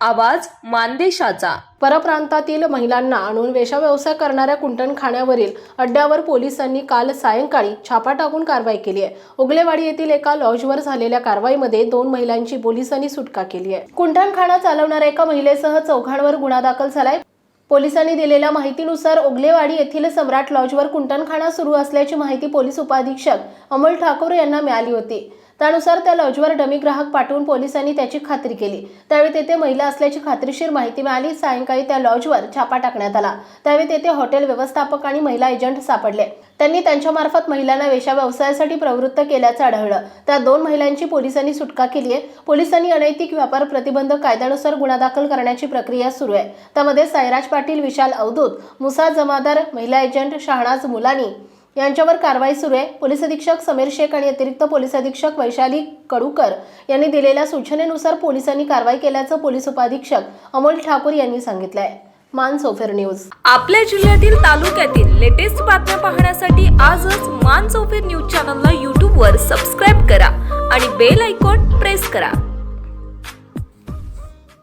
आवाज मानदेशाचा. परप्रांतातील महिलांना आणून वेश्याव्यवसाय करणाऱ्या कुंटणखाण्यावरील अड्ड्यावर पोलिसांनी काल सायंकाळी छापा टाकून कारवाई केली आहे. उगलेवाडी येथील एका लॉजवर झालेल्या कारवाईमध्ये दोन महिलांची पोलिसांनी सुटका केली आहे. कुंटणखाणा चालवणाऱ्या एका महिलेसह चौघांवर गुन्हा दाखल झालाय. पोलिसांनी दिलेल्या माहितीनुसार ओगलेवाडी येथील सम्राट लॉजवर कुंटणखाणा सुरू असल्याची माहिती पोलीस उपाधीक्षक अमोल ठाकूर यांना मिळाली होती. त्यानुसार त्या लॉजवर डमी ग्राहक पाठवून पोलिसांनी त्याची खात्री केली. त्यावेळी तेथे महिला असल्याची खात्रीशीर माहिती मिळाली. सायंकाळी त्या लॉजवर छापा टाकण्यात आला. त्यावेळी तेथे हॉटेल व्यवस्थापक आणि महिला एजंट सापडले. त्यांनी त्यांच्यामार्फत महिलांना वेशा व्यवसायासाठी प्रवृत्त केल्याचं आढळलं. त्या दोन महिलांची पोलिसांनी सुटका केली आहे. पोलिसांनी अनैतिक व्यापार प्रतिबंध कायद्यानुसार गुन्हा दाखल करण्याची प्रक्रिया सुरू आहे. त्यामध्ये सायराज पाटील विशाल अवधूत मुसा जमादार महिला एजंट शहाणाज मुलानी यांच्यावर कारवाई सुरू आहे. पोलीस अधीक्षक समीर शेख आणि अतिरिक्त पोलीस अधीक्षक वैशाली कडूकर यांनी दिलेल्या सूचनेनुसार पोलिसांनी कारवाई केल्याचं पोलीस उपाधीक्षक अमोल ठाकूर यांनी सांगितलं आहे मान सोफेर न्यूज. आपल्या जिल्ह्यातील तालुक्यातील लेटेस्ट बातम्या पाहण्यासाठी आजच मान सोफेर न्यूज चॅनलला यूट्यूबवर सबस्क्राईब करा आणि बेल आयकॉन प्रेस करा.